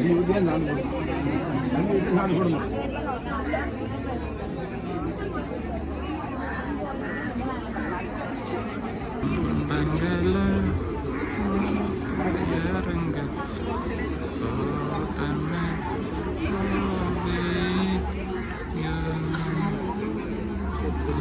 தண்ணி ஊற்றியே நான் போடணும் தண்ணி ஊற்றி நான் போடணும் மங்கள இறங்க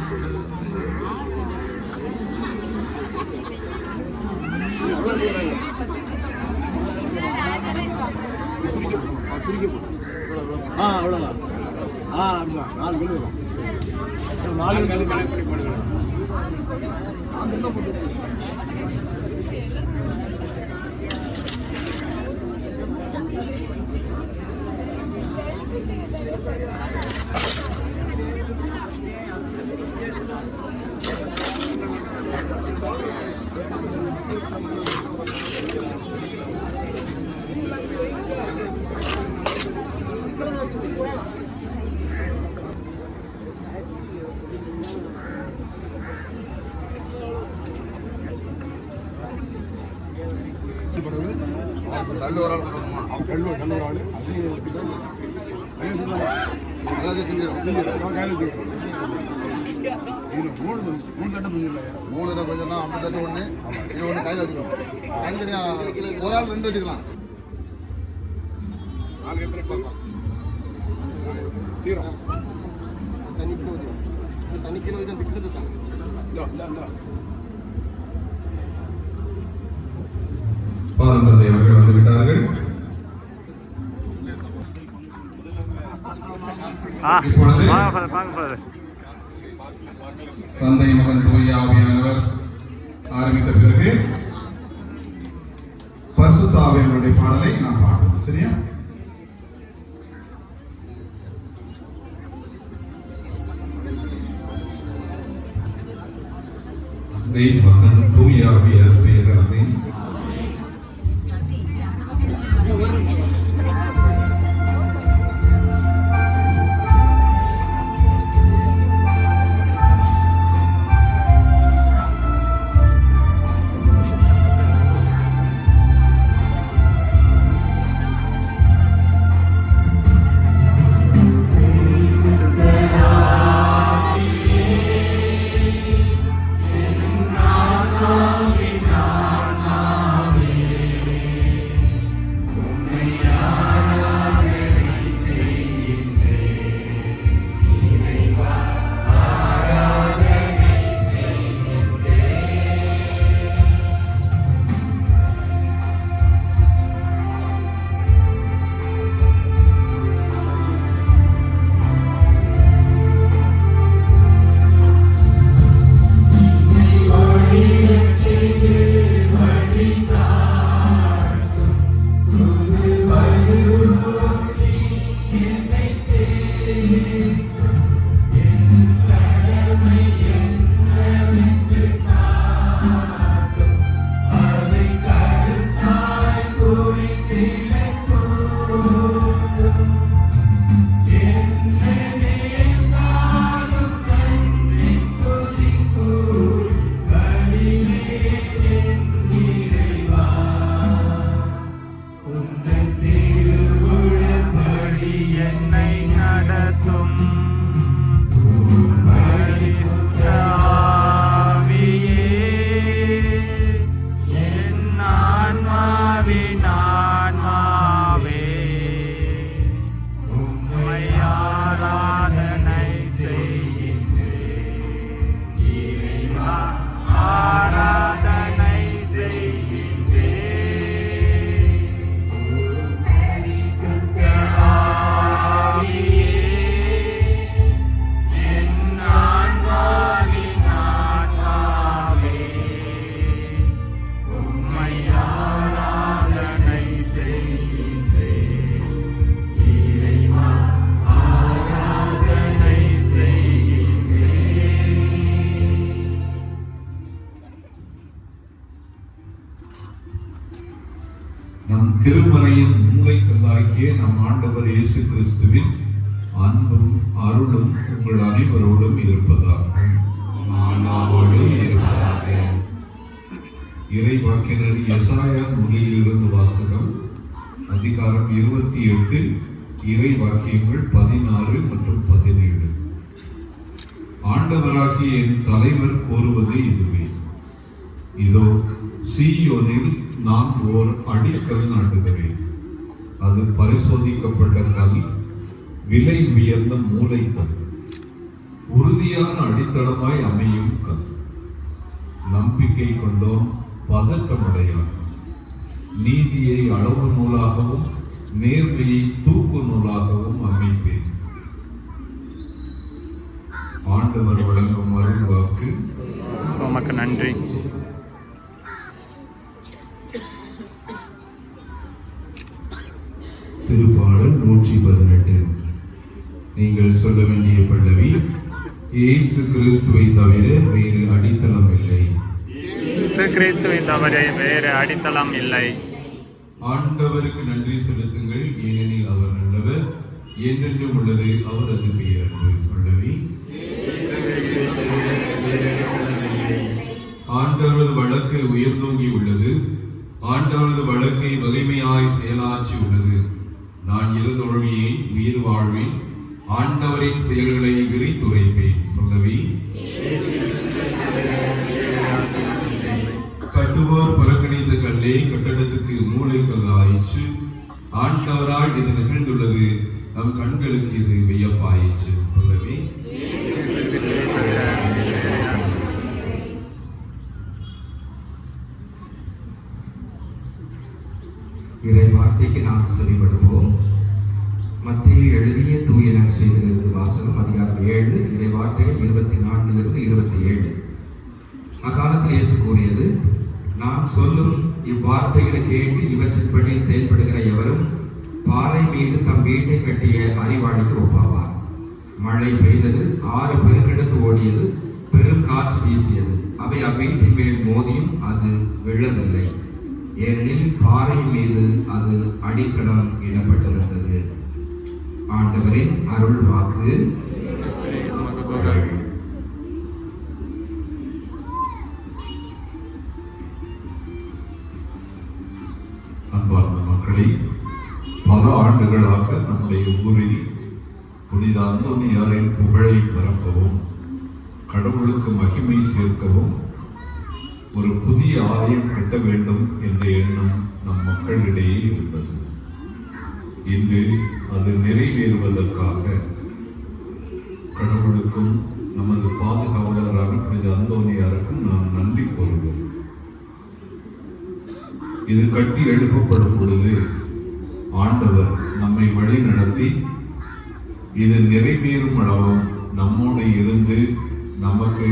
சோதனை ஆ அவ்வளோதான் ஆ அப்படிதான் நாலு கல் வரும். நாலு கல் கனெக்ட் பண்ணி போடுங்க தள்ளு ஒரு ஆள் போடணுமா அவன் கல் கல் ஒரு ஆள் அதாவது செஞ்சிடும் இது மூணு மூணு கொஞ்சம்னா ஐம்பது தட்டு ஒன்று இது ஒன்று கையில் வச்சுக்கணும். தனித்தனியாக ஒரு ஆள் ரெண்டு வச்சுக்கலாம். தண்ணி கிலோ தண்ணி கிலோ வச்சு அந்த கிலோ தான் இந்தா இந்தா இந்தா பாதம் தந்தை அவர்கள் வந்துவிட்டார்கள். ஆ இப்பொழுது சந்தை மகன் தூய ஆவியானவர் ஆரம்பித்த பிறகு பரிசுத்த ஆவியானவருடைய பாடலை நாம் பார்க்கணும் சரியா? தந்தை மகன் தூய பேராமே வாக்கினர் எசாயா மொழியிலிருந்து வாசகம் அதிகாரம் இருபத்தி எட்டு இறை வாக்கியங்கள் பதினாறு மற்றும் பதினேழு. ஆண்டவராகிய என் தலைவர் கோருவது இதுவே. இதோ சீயோனில் நான் ஓர் அடிக்கல் நாட்டுகிறேன். அது பரிசோதிக்கப்பட்ட கல் விலை உயர்ந்த மூளைக்கல் உறுதியான அடித்தளமாய் அமையும் கல். நம்பிக்கை கொண்டோம் பதற்றமடையான். நீதியை அளவு நூலாகவும் நேர்மையை தூக்கு நூலாகவும் அமைப்பேன். ஆண்டவர் வழங்கும் அருள் வாக்கு. உமக்கு நன்றி. திருப்பாடல் நூற்றி பதினெட்டு. நீங்கள் சொல்ல வேண்டிய பல்லவி இயேசு கிறிஸ்துவை தவிர வேறு அடித்தளம் இல்லை. கிறிஸ்துவை தவிர வேறு அடித்தளம் இல்லை. ஆண்டவருக்கு நன்றி செலுத்துங்கள். ஏனெனில் அவர் நல்லவர். என்றென்றும் உள்ளது. அவரது பேரன்பு பல்லவி ஆண்டவரது வழக்கு உயர்ந்தோங்கி உள்ளது. ஆண்டவரது வழக்கை வலிமையாய் செயலாற்றி உள்ளது. நான் இருதொழுமையை உயிர் வாழ்வேன். ஆண்டவரின் செயல்களை விரித்துரைப்பேன். ஆண்டவரால் இது நிகழ்ந்துள்ளது. நம் கண்களுக்கு இது வியப்பாயிற்று சொல்லவே இறை வார்த்தைக்கு நாம் செவிப்படுவோம். மத்திய எழுதிய தூய நற்செய்தியிலிருந்து வாசகம் அதிகாரம் ஏழு இறை வார்த்தைகள் இருபத்தி நான்கிலிருந்து இருபத்தி ஏழு. அக்காலத்தில் இயேசு கூறியது நான் சொல்லும் இவ்வார்த்தைகளை கேட்டு இவற்றின்படி செயல்படுகிற எவரும் பாறை மீது தம் வீட்டை கட்டிய அறிவாளிக்கு ஒப்பாவார். மழை பெய்தது ஆறு பெருக்கெடுத்து ஓடியது பெரும் காற்று வீசியது. அவை அவ்வீட்டின் மேல் மோதியும் அது விழவில்லை ஏனெனில் பாறை மீது அது அடித்தளம் இடப்பட்டிருந்தது. ஆண்டவரின் அருள் வாக்கு ஆண்டுகளாக நம்முடைய ஊரில் புனித அந்தோனியாரின் புகழை பரப்பவும் கடவுளுக்கு மகிமை சேர்க்கவும் ஒரு புதிய ஆலயம் கட்ட வேண்டும் என்ற எண்ணம் நம் மக்களிடையே இருந்தது. இன்று அது நிறைவேறுவதற்காக கடவுளுக்கும் நமது பாதுகாவலரான புனித அந்தோனியாருக்கும் நாம் நன்றி கூறுவோம். இது கட்டி எழுப்பப்படும் பொழுது ஆண்டவர் நம்மை வழி நடத்தி இது நிறைவேறும் அளவும் நம்மோடு இருந்து நமக்கு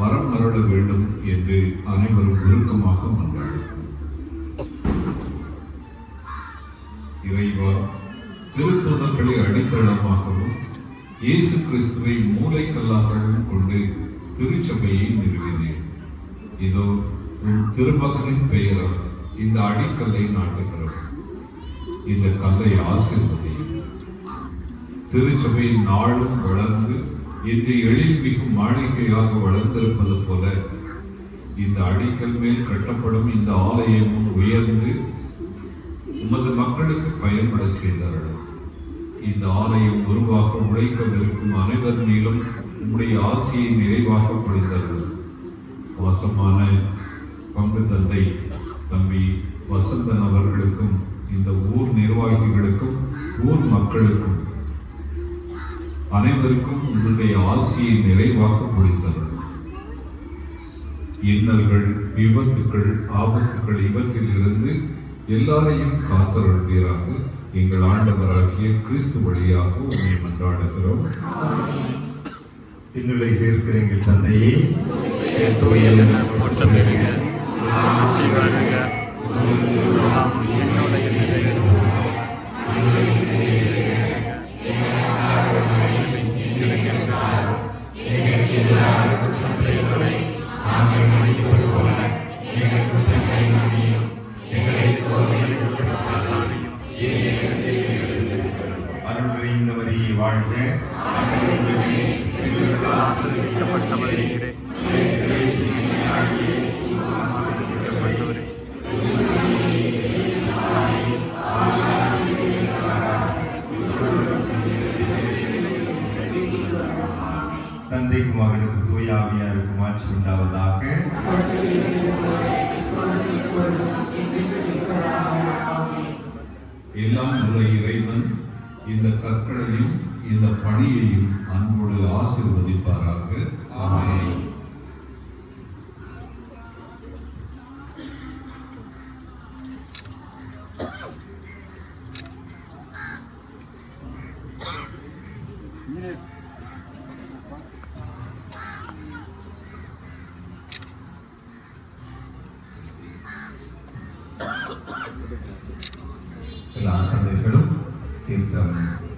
வரம் அருள வேண்டும் என்று அனைவரும் உருக்கமாக வந்தார் இறைவா திருத்துதர்களை அடித்தளமாகவும் இயேசு கிறிஸ்துவை மூளைக்கல்லாகவும் கொண்டு திருச்சபையை நிறுவினேன். இதோ உன் திருமகனின் பெயரால் இந்த அடிக்கல்லை நாட்டுகிறோம். இந்த கல்லை ஆசிர்வதி. திருச்சபையின் நாளும் வளர்ந்து இன்று எழில்மிகு மாளிகையாக வளர்ந்திருப்பது போல இந்த அடிக்கல் மேல் கட்டப்படும் இந்த ஆலயமும் உயர்ந்து உமது மக்களுக்கு பயன்பட செய்தார்கள் இந்த ஆலயம் உருவாக்க உழைக்கவிருக்கும் அனைவர் மேலும் உம்முடைய ஆசையை நிறைவாக பொழிந்தார்கள் வாசமான பங்கு தந்தை தம்பி வசந்தன் அவர்களுக்கும் இந்த ஊர் நிர்வாகிகளுக்கும் ஊர் மக்களுக்கும் அனைவருக்கும் உங்களுடைய ஆசியை நிறைவாக பொழிந்தர்கள் இன்னல்கள் விபத்துக்கள் ஆபத்துக்கள் இவற்றில் இருந்து எல்லாரையும் காத்தருள்வீராக எங்கள் ஆண்டவராகிய கிறிஸ்து வழியாக உங்களை மன்றாடுகிறோம். இன்னுலை இருக்கிற எங்கள் தந்தையே தூயது போற்றம் பெறுக ஆட்சி வருக நாம் என்னுடைய அருள் பணியையும் அன்போடு ஆசிர்வதிப்பாராக. ஆமென். எல்லா தந்தைகளும் தீர்த்தம்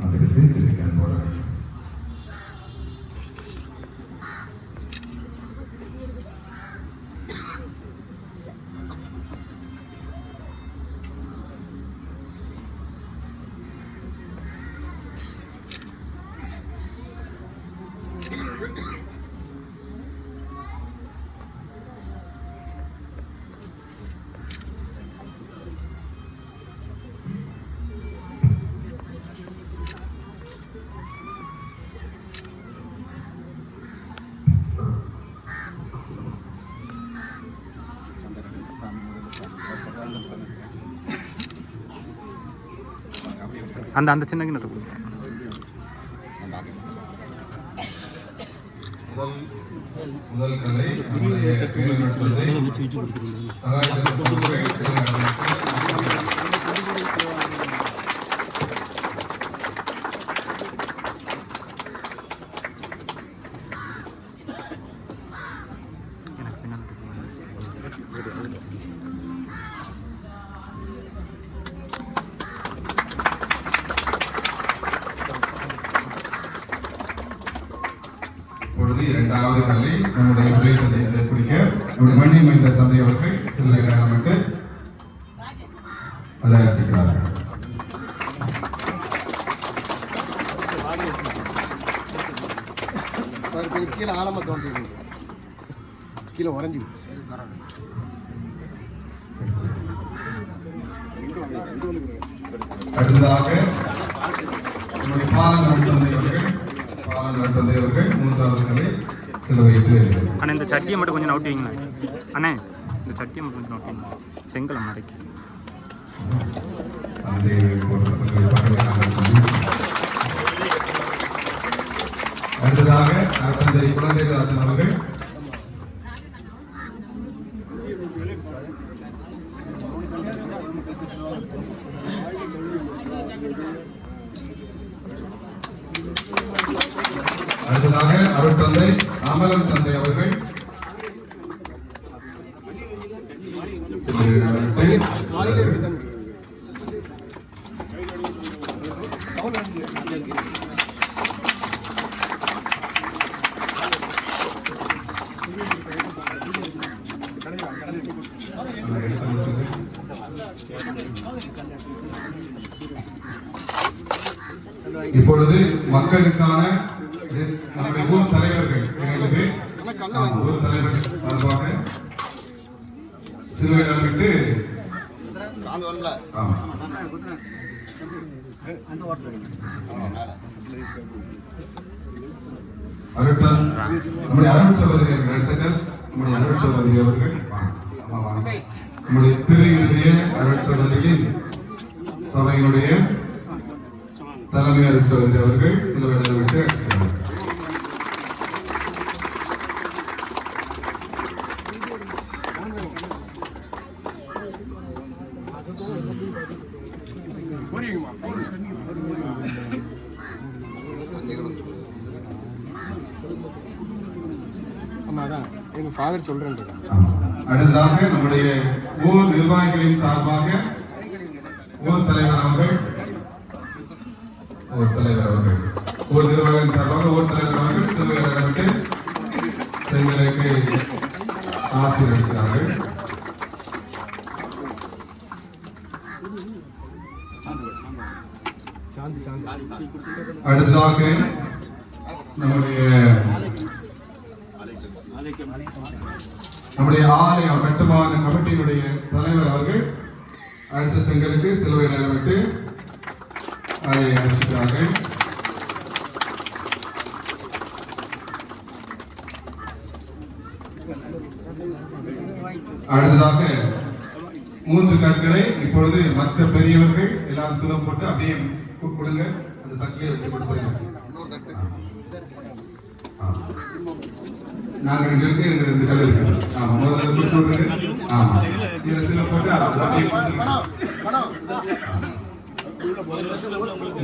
மதுரத்தை Amen. அந்த அந்த சின்ன கிணத்து கொடுங்க. முதல் முதல் கலை தாவது கல்வி நம்முடைய உரை தந்தையை குறிக்க நம்முடைய மண்ணி மைந்த தந்தை அவர்கள் சில நமக்கு அதை அர்ச்சிக்கிறார்கள் கீழே ஆழமா தோன்றி கீழே உறைஞ்சி அடுத்ததாக நம்முடைய பாலநாடு தந்தை அவர்கள் பாலநாடு தந்தை அவர்கள் மூன்றாவது கலை சிலுவையிட்டு அண்ணா இந்த சட்டியை மட்டும் கொஞ்சம் நவுட்டிங்களா அண்ணே இந்த சட்டியை மட்டும் கொஞ்சம் நவுட்டிங்களா செங்கல் மறைக்கு அடுத்ததாக தந்தை குழந்தைராஜன் அவர்கள் அடுத்ததாக அருட்தந்தை அமலன் தந்தை அவர்கள் சிலுவையிடப்பட்டு அதை எடுத்து முடிச்சது இப்பொழுது மக்களுக்கான நம்முடைய ஊர் தலைவர்கள் இரண்டு பேர் ஊர் தலைவர் சார்பாக சிலுவை விட்டு சாந்து அருட்டன் நம்முடைய அருள் சகோதரி அவர்கள் எடுத்துக்கள் நம்முடைய அருள் சகோதரி அவர்கள் வாங்க. நம்முடைய திரு இறுதிய அருள் சகோதரியின் சபையினுடைய தலைமை அருள் சகோதரி அவர்கள் சில விட விட்டு அதான் எங்க ஃபாதர் சொல்றேன். அடுத்ததாக நம்முடைய ஊர் நிர்வாகிகளின் சார்பாக ஊர் தலைவர் அவர்கள் ஊர் தலைவர் அவர்கள் ஊர் நிர்வாகிகளின் சார்பாக ஊர் தலைவர் அவர்கள் சிறுவர்கள் விட்டு செங்கலுக்கு ஆசீர்வதிக்கிறார்கள். அடுத்ததாக நம்முடைய நம்முடைய ஆலயம் கட்டுமான கமிட்டியினுடைய தலைவர் அவர்கள் அடுத்த செங்கலுக்கு சிலுவை விட்டு அதை அனுப்பிச்சிட்டார்கள் அடுத்ததாக மூன்று கற்களை இப்பொழுது மற்ற பெரியவர்கள் எல்லாரும் சுலம் போட்டு அப்படியே கொடுங்க அந்த தட்டிலே வச்சு கொடுத்துருங்க. இன்னொரு தட்டு ஆ. நாங்க ரெண்டு இருக்கு எங்க ரெண்டு கல் இருக்கு. ஆமா முதல்ல கொடுத்து விடுங்க ஆமா. இதுல சில போட்டு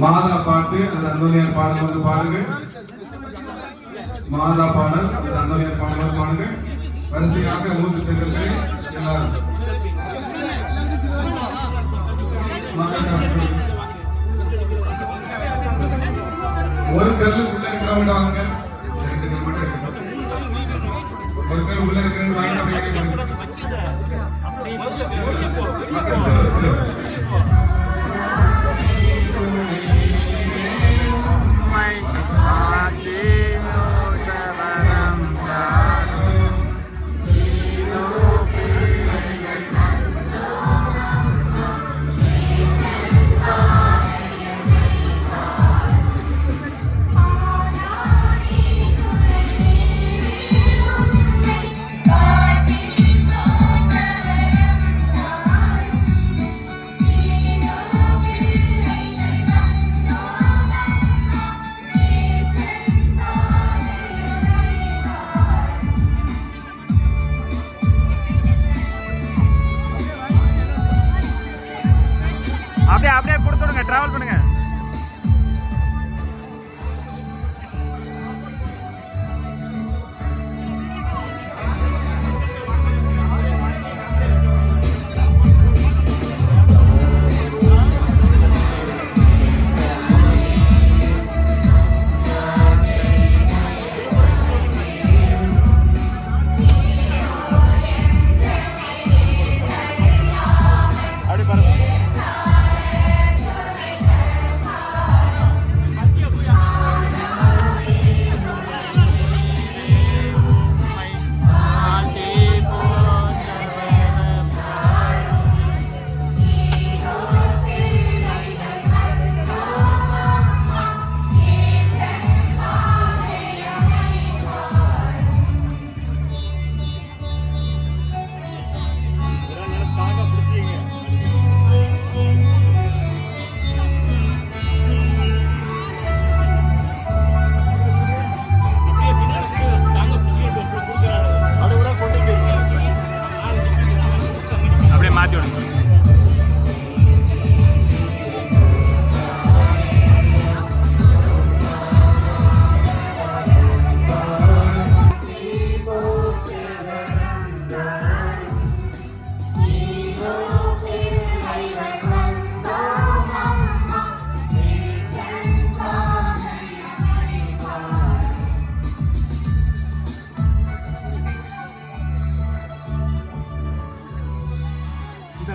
மாதா பாட்டு அது அந்தோனியார் பாடல் வந்து பாடுங்க. மாதா பாடல் அது அந்தோனியார் பாடல் வந்து பாடுங்க. வரிசையாக மூன்று செங்கல்களை எல்லாரும். ஒரு கல்லு உள்ள இருக்கிறவங்க ஒரு கல் உள்ள இருக்கிறவங்க வாங்க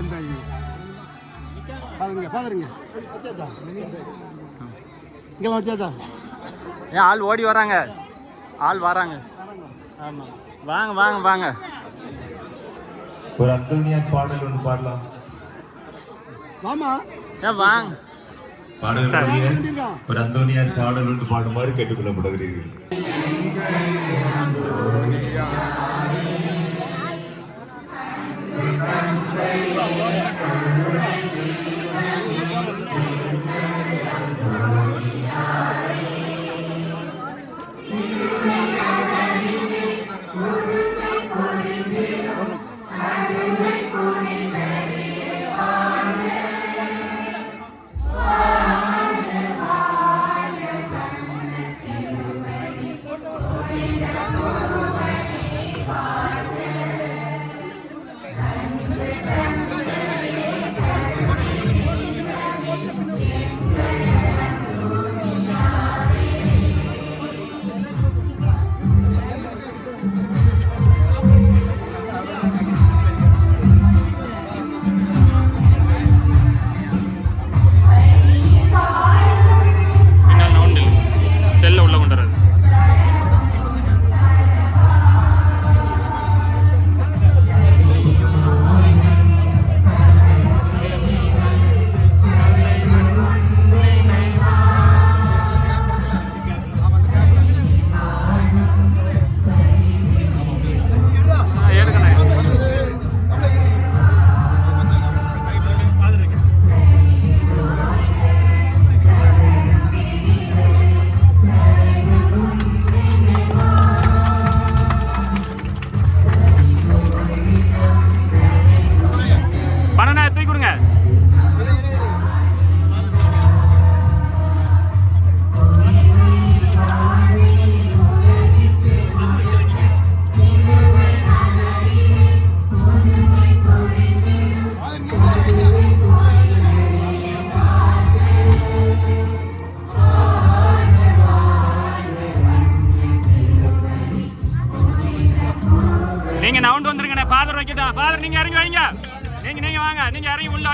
இது. பாருங்க பாருங்க. இங்கெல்லாம் வச்சாச்சா ஏன் ஆள் ஓடி வராங்க. ஆள் வராங்க. ஆமாம் வாங்க வாங்க வாங்க. ஒரு அந்தோனியார் பாடல் ஒன்று பாடலாம். மாமா ஏன் வாங்க. பாடல் ஒரு அந்தோனியார் பாடல் ஒன்று பாடுமாறு கேட்டுக்கொள்ளப்படுகிறீர்கள்.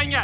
நீங்க